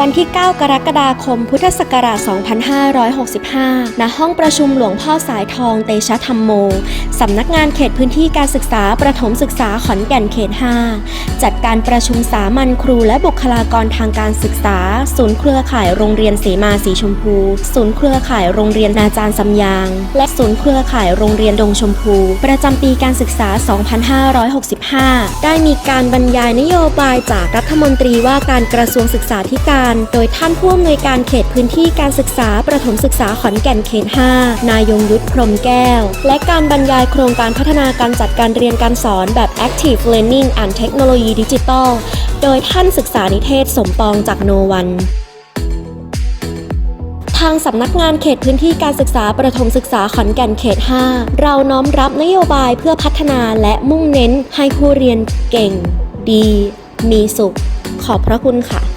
วันที่ 9 กรกฎาคม พุทธศักราช 2565 ณ ห้องประชุมหลวงพ่อสายทองเตชะธรรมโมสำนักงานเขตพื้นที่การศึกษาประถมศึกษาขอนแก่นเขต 5 จัดการประชุมสามัญครูและบุคลากรทางการศึกษา ศูนย์เครือข่ายโรงเรียนสีมาสีชมพู ศูนย์เครือข่ายโรงเรียนนาจารย์สำยาง และศูนย์เครือข่ายโรงเรียนดงชมพู ประจำปีการศึกษา 2565 ได้มีการบรรยายนโยบายจากรัฐมนตรีว่าการกระทรวงศึกษาธิการ โดยท่านผู้อำนวยการเขตพื้นที่การศึกษาประถมศึกษาขอนแก่นเขต 5 นายยงยุทธพรหมแก้ว และการบรรยายายโครงการพัฒนาการจัดการเรียนการสอนแบบ Active Learning and Technology Digital โดยท่านศึกษานิเทศสมปองจากโนวันทางสำนักงานเขตพื้นที่การศึกษาประถมศึกษาขอนแก่นเขต 5 เราน้อมรับนโยบายเพื่อพัฒนาและมุ่งเน้นให้ผู้เรียนเก่ง ดี มีสุข ขอบพระคุณค่ะ